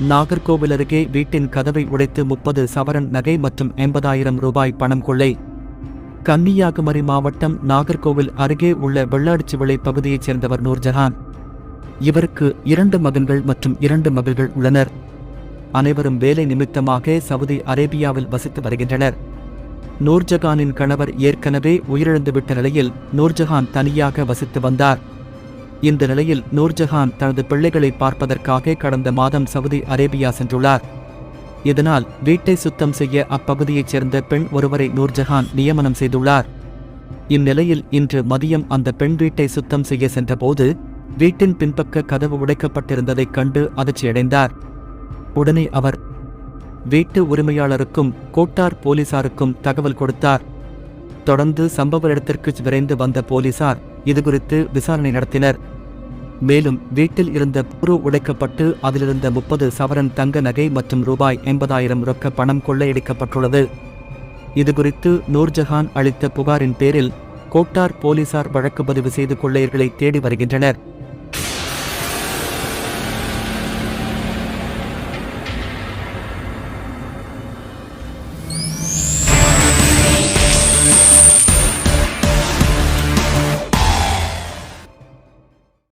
நாகர்கோவில் அருகே வீட்டின் கதவை உடைத்து முப்பது சவரன் நகை மற்றும் எண்பதாயிரம் ரூபாய் பணம் கொள்ளை. கன்னியாகுமரி மாவட்டம் நாகர்கோவில் அருகே உள்ள வெள்ளாடிச்சுவிளை பகுதியைச் சேர்ந்தவர் நூர்ஜஹான். இவருக்கு இரண்டு மகன்கள் மற்றும் இரண்டு மகள்கள் உள்ளனர். அனைவரும் வேலை நிமித்தமாக சவுதி அரேபியாவில் வசித்து வருகின்றனர். நூர்ஜஹானின் கணவர் ஏற்கனவே உயிரிழந்துவிட்ட நிலையில் நூர்ஜஹான் தனியாக வசித்து வந்தார். இந்த நிலையில் நூர்ஜஹான் தனது பிள்ளைகளை பார்ப்பதற்காக கடந்த மாதம் சவுதி அரேபியா சென்றுள்ளார். இதனால் வீட்டை சுத்தம் செய்ய அப்பகுதியைச் சேர்ந்த பெண் ஒருவரை நூர்ஜஹான் நியமனம் செய்துள்ளார். இந்நிலையில் இன்று மதியம் அந்த பெண் வீட்டை சுத்தம் செய்ய சென்றபோது வீட்டின் பின்பக்க கதவு உடைக்கப்பட்டிருந்ததைக் கண்டு அதிர்ச்சியடைந்தார். உடனே அவர் வீட்டு உரிமையாளருக்கும் கோட்டார் போலீசாருக்கும் தகவல் கொடுத்தார். தொடர்ந்து சம்பவ இடத்திற்கு விரைந்து வந்த போலீசார் இதுகுறித்து விசாரணை நடத்தினர். மேலும் வீட்டில் இருந்த புரு உடைக்கப்பட்டு அதிலிருந்த முப்பது சவரன் தங்க நகை மற்றும் ரூபாய் எண்பதாயிரம் ரொக்க பணம் கொள்ளையடிக்கப்பட்டுள்ளது. இதுகுறித்து நூர்ஜஹான் அளித்த புகாரின் பேரில் கோட்டார் போலீசார் வழக்கு பதிவு செய்து கொள்ளையர்களை தேடி வருகின்றனர்.